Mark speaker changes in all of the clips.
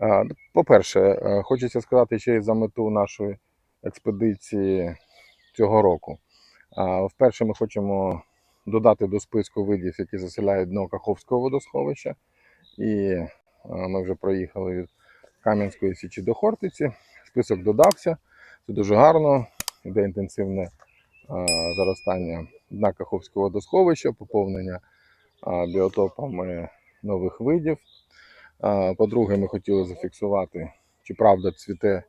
Speaker 1: А, По-перше, е, хочеться сказати ще й за мету нашої експедиції цього року. Вперше ми хочемо додати до списку видів, які заселяють дно Каховського водосховища. І ми вже проїхали від Кам'янської січі до Хортиці. Список додався. Це дуже гарно. Іде інтенсивне заростання дна Каховського водосховища, поповнення біотопами нових видів. По-друге, ми хотіли зафіксувати, чи правда цвіте,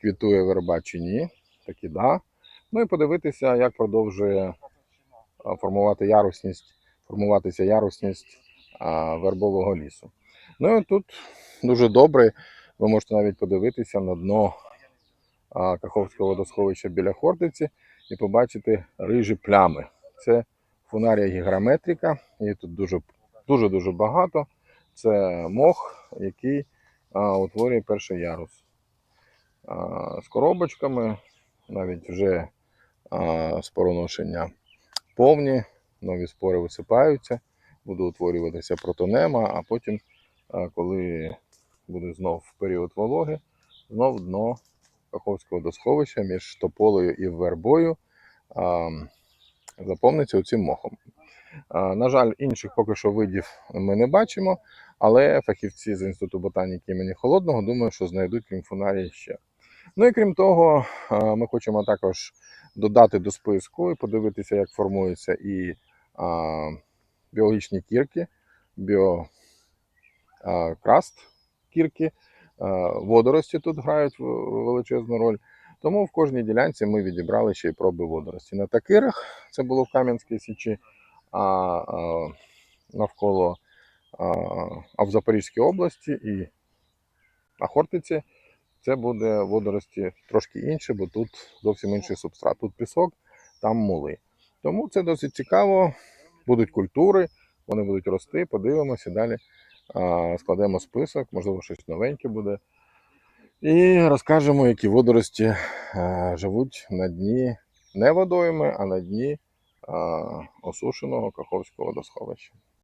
Speaker 1: квітує верба чи ні. Так і да. Ну і подивитися, як продовжує формувати ярусність, формуватися ярусність вербового лісу. Ну і тут дуже добре. Ви можете навіть подивитися на дно Каховського водосховища біля Хортиці і побачити рижі плями. Це фунарія гіграметрика, її тут дуже дуже дуже багато. Це мох, який а, утворює перший ярус. А, з коробочками, навіть вже а, спороношення повні, нові спори висипаються, буде утворюватися протонема, а потім, а, коли буде знов період вологи, знов дно Каховського досховища між тополею і вербою а, заповниться цим мохом. На жаль, інших поки що видів ми не бачимо, але фахівці з Інституту ботаніки імені Холодного думаю, що знайдуть крім фунарії ще. Ну і крім того, ми хочемо також додати до списку і подивитися, як формуються і а, біологічні кірки, біокраст кірки, а, водорості тут грають величезну роль. Тому в кожній ділянці ми відібрали ще й проби водорості. На такирах це було в Кам'янській Січі, а, а навколо а, в Запорізькій області і на Хортиці це буде водорості трошки інше, бо тут зовсім інший субстрат. Тут пісок, там мули. Тому це досить цікаво. Будуть культури, вони будуть рости, подивимося далі. Складемо список, можливо, щось новеньке буде. І розкажемо, які водорості живуть на дні не водойми, а на дні осушеного Каховського водосховища.